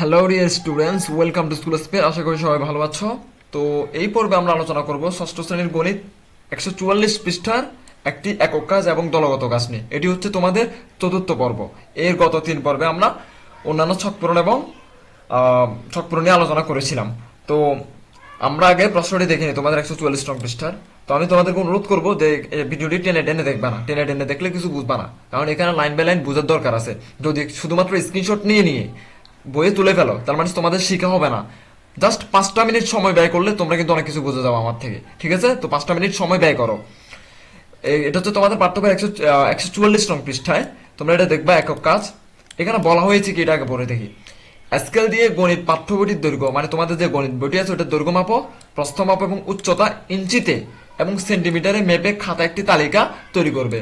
Hello dear students welcome to school spare আশা করি সবাই ভালো আছো। তো এই পর্বে আমরা আলোচনা করব ষষ্ঠ শ্রেণির গণিত একশো চুয়াল্লিশ পৃষ্ঠার একটি একক কাজ এবং দলগত কাজ নিয়ে। এটি হচ্ছে তোমাদের চতুর্থ পর্ব। এর গত তিন পর্বে আমরা অন্যান্য ছকপূরণ এবং ছকপূরণ নিয়ে আলোচনা করেছিলাম। তো আমরা আগে প্রশ্নটি দেখে নিই, তোমাদের একশো চুয়াল্লিশ নং পৃষ্ঠার। তো আমি তোমাদেরকে অনুরোধ করব যে ভিডিওটি টেনে টেনে দেখবে না। টেনে টেনে দেখলে কিছু বুঝবা না। কারণ এখানে লাইন বাই লাইন বোঝার দরকার আছে। যদি শুধুমাত্র স্ক্রিনশট নিয়ে নিয়ে বইয়ে তুলে ফেলো, তার মানে তোমাদের শেখা হবে না। জাস্ট পাঁচটা মিনিট সময় ব্যয় করলে তোমরা কিন্তু অনেক কিছু বুঝে যাব আমার থেকে, ঠিক আছে? তো পাঁচটা মিনিট সময় ব্যয় করো। এটা হচ্ছে তোমাদের পার্থক্য একশো একশো চুয়াল্লিশ নং পৃষ্ঠায়। তোমরা এটা দেখবা একক কাজ। এখানে বলা হয়েছে কি, এটা আগে পড়ে দেখি। স্কেল দিয়ে গণিত পাঠ্য বইটির দৈর্ঘ্য মানে তোমাদের যে গণিত বইটি আছে, ওটার দৈর্ঘ্য মাপো, প্রস্থ মাপো এবং উচ্চতা ইঞ্চিতে এবং সেন্টিমিটারে মেপে খাতা একটি তালিকা তৈরি করবে।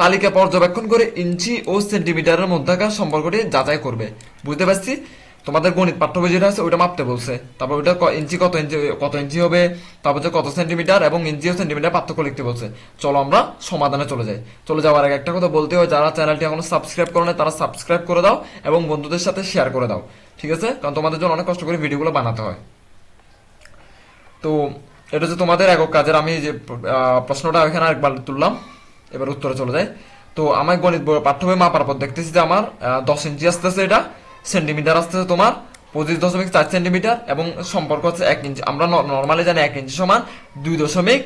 তালিকা পর্যবেক্ষণ করে ইঞ্চি ও সেন্টিমিটারের মধ্যকার সম্পর্কটি যাচাই করবে। বুঝতে পারছি? তোমাদের গণিত পাঠ্য বই যেটা আছে, ওইটা মাপতে বলছে। তারপর ওইটা ইঞ্চি কত ইঞ্চি কত ইঞ্চি হবে? তারপর হচ্ছে কত সেন্টিমিটার এবং ইঞ্চি ও সেন্টিমিটার পার্থক্য লিখতে বলছে। চলো আমরা সমাধানে চলে যাই। চলে যাওয়ার আগে একটা কথা বলতে হয়, যারা চ্যানেলটি এখনও সাবস্ক্রাইব করে না তারা সাবস্ক্রাইব করে দাও এবং বন্ধুদের সাথে শেয়ার করে দাও। ঠিক আছে? কারণ তোমাদের জন্য অনেক কষ্ট করে ভিডিওগুলো বানাতে হয়। তো, এটা হচ্ছে তোমাদের একক কাজের, আমি যে প্রশ্নটা এখানে আরেকবার তুললাম। এবার উত্তরে চলে যাই। তো আমার গণিত বই- পাঠ্য বই মাপার পর দেখতেছি যে আমার দশ ইঞ্চি আসতেছে এটা সেন্টিমিটার আসতেছে তোমার, পঁচিশ দশমিক চার সেন্টিমিটার এবং সম্পর্ক হচ্ছে এক ইঞ্চি। আমরা নর্মালি জানি এক ইঞ্চি সমান দুই দশমিক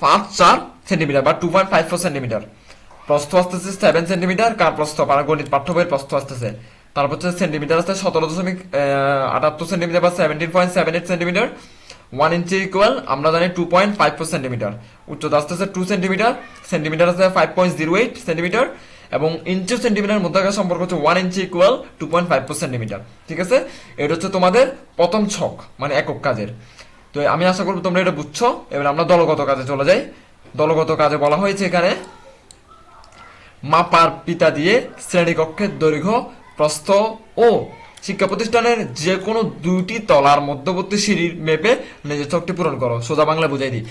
পাঁচ চার সেন্টিমিটার বা two point five four centimetre প্রস্থ আসতেছে সেভেন সেন্টিমিটার কার প্রস্থ? পারা গণিত পাঠ্য বইয়ের প্রস্থ আসতেছে। তারপর হচ্ছে সেন্টিমিটার আসছে সতেরো দশমিক আটাত্তর সেন্টিমিটার বা seventeen point seven eight centimetre one inch equal আমরা জানি two point five four centimetre উচ্চতা আসতেছে টু সেন্টিমিটার সেন্টিমিটার আছে five point zero eight centimetre এবং ইঞ্চি সেন্টিমিটার মধ্যকার সম্পর্ক হচ্ছে one inch equal two point five four centimetre ঠিক আছে? এটা হচ্ছে তোমাদের প্রথম ছক মানে একক কাজের। তো আমি আশা করব তোমরা এটা বুঝছ। এবার আমরা দলগত কাজে চলে যাই। দলগত কাজে বলা হয়েছে এখানে মাপার পিতা দিয়ে শ্রেণীকক্ষের দৈর্ঘ্য, প্রস্থ ও শিক্ষা প্রতিষ্ঠানের যে কোনো দুইটি তলার মধ্যবর্তী সিঁড়ির মেপে নিজের চোখটি পূরণ করো। সোজা বাংলা বুঝাই দিই।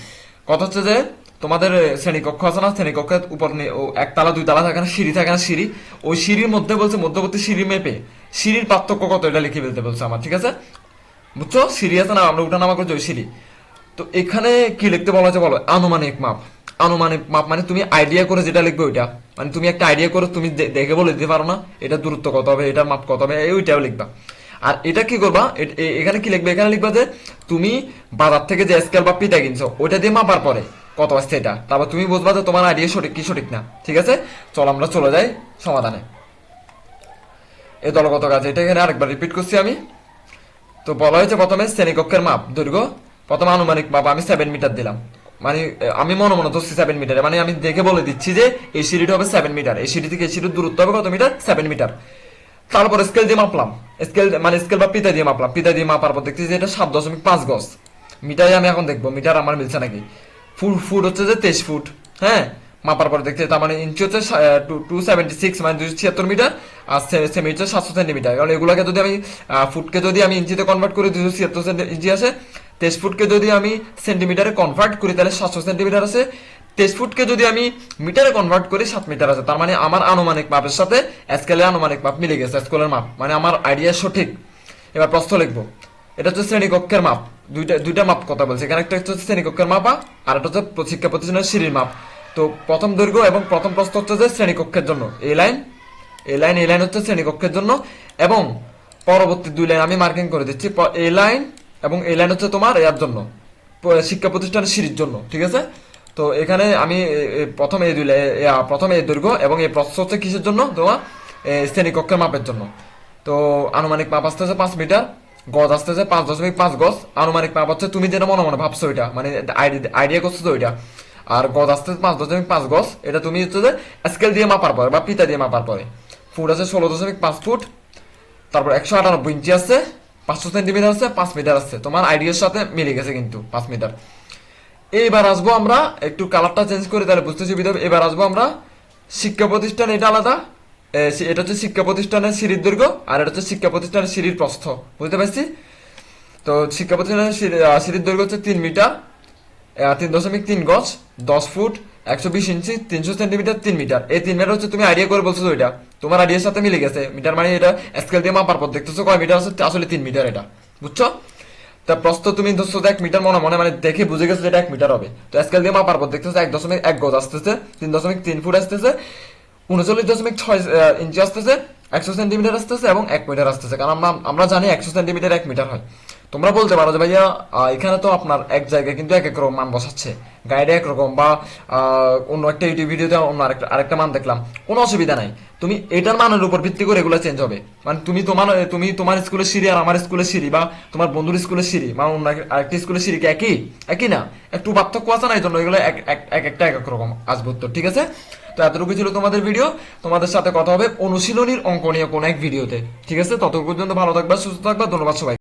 কথা হচ্ছে যে, তোমাদের শ্রেণীকক্ষ আছে না? শ্রেণীকক্ষের উপর একতলা দুই তালা থাকে না, সিঁড়ি থাকে না, সিঁড়ি। ওই সিঁড়ির মধ্যে বলছে মধ্যবর্তী সিঁড়ি মেপে। সিঁড়ির পার্থক্য কত? এটা লিখে ফেলতে বলছে আমার, ঠিক আছে? বুঝছ? সিঁড়ি আছে না? আমরা উঠানামা করছি ওই সিঁড়ি। তো এখানে কি লিখতে বলা হয়েছে বলো? আনুমানিক মাপ। আনুমানিক মাপ মানে তুমি আইডিয়া করে যেটা লিখবে ওইটা। মানে তুমি একটা আইডিয়া করে, তুমি দেখে বলে দিতে পারো না, এটা দূরত্ব কত হবে, এটা মাপ কত হবে, ওইটাও লিখবা। আর এটা কি করবা এ- এ- এখানে কি লিখবে? এখানে লিখবা যে, তুমি বাজার থেকে যে স্কেল বা পিতা কিনছো, ওইটা দিয়ে মাপার পরে কত আসছে এটা। তারপর তুমি বুঝবা যে তোমার আইডিয়া সঠিক কি সঠিক না। ঠিক আছে? চল আমরা চলে যাই সমাধানে। এই দলগত কাজ এটা এখানে আরেকবার রিপিট করছি আমি। তো বলা হয়েছে প্রথমে শ্রেণীকক্ষের মাপ, দৈর্ঘ্য। প্রথমে আনুমানিক মাপ, আমি সেভেন মিটার দিলাম। মানে আমি মনে মনে ধরছি সেভেন মিটার মানে আমি দেখে বলে দিচ্ছি যে, এই সিঁড়িটা হবে সেভেন মিটার এই সিঁড়ি থেকে এই সিঁড়ির দূরত্ব হবে কত মিটার সেভেন মিটার তারপর স্কেল দিয়ে মাপলাম। স্কেল মানে স্কেল বা পিতা দিয়ে মাপলাম। পিতা দিয়ে মাপার পর দেখছি যে এটা সাত দশমিক পাঁচ গজ। মিটারে আমি এখন দেখব। মিটার আমার মিলছে নাকি? ফুট ফুট হচ্ছে যে তেইশ ফুট। হ্যাঁ? মাপার পর দেখছি তার মানে ইঞ্চি হচ্ছে টু সেভেন্টি সিক্স মানে দুশো ছিয়াত্তর মিটার। আর সেমি হচ্ছে সাতশো সেন্টিমিটার। কারণ এগুলোকে যদি আমি ফুটকে যদি আমি ইঞ্চিতে কনভার্ট করি দুশো ছিয়াত্তর ইঞ্চি আসে তেইশ ফুটকে যদি আমি সেন্টিমিটারে কনভার্ট করি, তাহলে সাতশো সেন্টিমিটার আছে। তেইশ ফুটকে যদি আমি মিটারে কনভার্ট করি, সাত মিটার আছে। তার মানে আমার আনুমানিক মাপের সাথে স্কেলের আনুমানিক মাপ মিলে গেছে স্কেলের মাপ। মানে আমার আইডিয়া সঠিক। এবার প্রশ্ন লিখব। এটা হচ্ছে শ্রেণীকক্ষের মাপ। দুইটা দুইটা মাপ কথা বলছে। এখানে একটা হচ্ছে শ্রেণীকক্ষের মাপা, আর একটা হচ্ছে শিক্ষা প্রতিষ্ঠানের সিঁড়ির মাপ। তো প্রথম দৈর্ঘ্য এবং প্রথম প্রস্থ হচ্ছে যে শ্রেণীকক্ষের জন্য। এই লাইন এই লাইন এই লাইন হচ্ছে শ্রেণীকক্ষের জন্য। এবং পরবর্তী দুই লাইন আমি মার্কিং করে দিচ্ছি। এই লাইন এবং এই লাইন হচ্ছে তোমার এর জন্য শিক্ষা প্রতিষ্ঠানের সিঁড়ির জন্য, ঠিক আছে? তো এখানে আমি প্রথম এই দুই প্রথম এই দৈর্ঘ্য এবং এই প্রস্থ হচ্ছে কিসের জন্য? তোমার শ্রেণীকক্ষের মাপের জন্য। তো আনুমানিক মাপ আসতে হচ্ছে পাঁচ মিটার, গজ আসতেছে পাঁচ দশমিক পাঁচ গজ। আনুমানিক মাপ হচ্ছে তুমি যেটা মনে মনে ভাবছ ওইটা মানে আইডিয়া করছ তো ওইটা। আর গজ আসতেছে পাঁচ দশমিক পাঁচ গজ, এটা তুমি হচ্ছে যে স্কেল দিয়ে মাপার পরে বা পিতা দিয়ে মাপার পরে। ফুট আছে ষোলো দশমিক পাঁচ ফুট, তারপর একশো আটানব্বই ইঞ্চি আছে পাঁচশো সেন্টিমিটার আছে, পাঁচ মিটার আছে। তোমার আইডিয়ার সাথে মিলে গেছে কিন্তু, পাঁচ মিটার। এইবার আসব আমরা, একটু কালারটা চেঞ্জ করে তাহলে বুঝতে সুবিধা হবে এবার আসব আমরা শিক্ষা প্রতিষ্ঠান, এটা আলাদা। এটা হচ্ছে শিক্ষা প্রতিষ্ঠানের সিঁড়ির দৈর্ঘ্য, আর এটা হচ্ছে শিক্ষা প্রতিষ্ঠানের সিঁড়ির প্রস্থ। বুঝতে পারছি? তো শিক্ষা প্রতিষ্ঠানের সিঁড়ি- সিঁড়ির দৈর্ঘ্য হচ্ছে তিন মিটার তিন দশমিক তিন গজ, দশ ফুট একশো বিশ ইঞ্চি, তিনশো সেন্টিমিটার, তিন মিটার। এই তিন মিটার হচ্ছে তুমি আইডিয়া করে বলছো এটা। তোমার আইডিয়ার সাথে মিলে গেছে। মিটার মানে এটা স্কেল দিয়ে মাপার পর দেখতেছো কয় মিটার আছে? আসলে তিন মিটার এটা। বুঝছ? তা প্রস্ত তুমি ধরছো এক মিটার মনে মনে মানে দেখে বুঝে গেছো এটা এক মিটার হবে। তো স্কেল দিয়ে মাপার পর দেখতেছো এক দশমিক এক গজ আসতেছে, তিন দশমিক তিন ফুট আসতেছে, উনচল্লিশ দশমিক ছয় ইঞ্চি আসতেছে, একশো সেন্টিমিটার আসতেছে এবং এক মিটার আসতেছে। কারণ আমরা আমরা জানি একশো সেন্টিমিটার এক মিটার হয়। তোমরা বলতে পারো যে ভাইয়া এখানে তো আপনার এক জায়গায় কিন্তু এক এক রকম মান বসাচ্ছে। গাইডে একরকম বা অন্য একটা ইউটিউব ভিডিওতে অন্য আরেকটা আরেকটা মান দেখলাম। কোনো অসুবিধা নাই। তুমি এটার মানের উপর ভিত্তি করে এগুলো চেঞ্জ হবে। মানে তুমি তোমার তুমি তোমার স্কুলের সিঁড়ি আর আমার স্কুলের সিঁড়ি বা তোমার বন্ধুর স্কুলের সিঁড়ি বা অন্য আরেকটা স্কুলের সিঁড়ি কি একই? একই না। একটু পার্থক্য আছে না? এই জন্য এগুলো এক, এক- এক একটা এক এক রকম আসবে উত্তর ঠিক আছে? তো এতটুকু ছিল তোমাদের ভিডিও। তোমাদের সাথে কথা হবে অনুশীলনীর অঙ্ক নিয়ে কোনো এক ভিডিওতে। ঠিক আছে? ততক্ষণ পর্যন্ত ভালো থাকবা, সুস্থ থাকবা, ধন্যবাদ সবাই